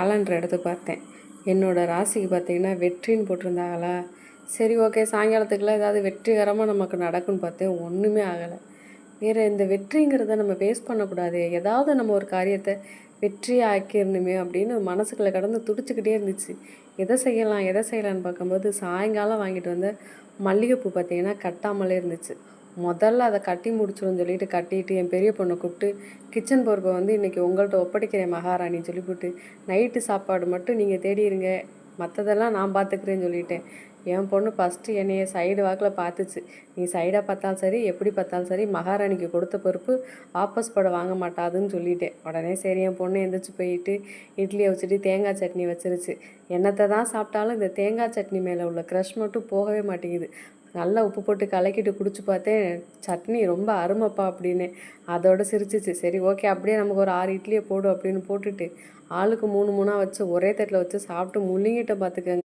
Calendar எடுத்து பார்த்தேன். என்னோடய ராசிக்கு பார்த்தீங்கன்னா வெற்றின்னு போட்டிருந்தாங்களா? சரி ஓகே சாயங்காலத்துக்குலாம் ஏதாவது வெற்றிகரமாக நமக்கு நடக்கும்னு பார்த்தேன் ஒன்றுமே ஆகலை. வேறு இந்த வெற்றிங்கிறத நம்ம வேஸ்ட் பண்ணக்கூடாது. ஏதாவது நம்ம ஒரு காரியத்தை வெற்றியாக ஆக்கிடணுமே அப்படின்னு மனசுக்குள்ளே கடந்து துடிச்சுக்கிட்டே இருந்துச்சு. எதை செய்யலாம் எதை செய்யலான்னு பார்க்கும்போது சாயங்காலம் வாங்கிட்டு வந்த மல்லிகைப்பூ பார்த்தீங்கன்னா கட்டாமலே இருந்துச்சு. முதல்ல அதை கட்டி முடிச்சிடும்னு சொல்லிட்டு கட்டிட்டு என் பெரிய பொண்ணை கூப்பிட்டு கிச்சன் பொறுப்பை வந்து இன்றைக்கி உங்கள்கிட்ட ஒப்படைக்கிறேன் மகாராணின்னு சொல்லி போட்டு நைட்டு சாப்பாடு மட்டும் நீங்கள் தேடிடுங்க மற்றதெல்லாம் நான் பார்த்துக்கிறேன்னு சொல்லிட்டேன். என் பொண்ணு ஃபஸ்ட்டு என்னைய சைடு வாக்கில் பார்த்துச்சு நீ சைடாக பார்த்தாலும் சரி எப்படி பார்த்தாலும் சரி மகாராணிக்கு கொடுத்த பொறுப்பு ஆப்பஸ் பட வாங்க மாட்டாதுன்னு சொல்லிட்டேன். உடனே சரி என் பொண்ணு எந்திரிச்சு போயிட்டு இட்லியை வச்சுட்டு தேங்காய் சட்னி வச்சிருச்சு. என்னத்தை தான் சாப்பிட்டாலும் இந்த தேங்காய் சட்னி மேலே உள்ள க்ரஷ் மட்டும் போகவே மாட்டேங்குது. நல்லா உப்பு போட்டு கலக்கிட்டு குடிச்சு பார்த்தேன் சட்னி ரொம்ப அருமைப்பா அப்படின்னு. அதோட சிரிச்சிச்சு. சரி ஓகே அப்படியே நமக்கு ஒரு ஆறு இட்லியை போடு அப்படின்னு போட்டுட்டு ஆளுக்கு மூணு மூணாக வச்சு ஒரே தட்டில் வச்சு சாப்பிட்டு முழுங்கிட்ட பார்த்துக்கங்க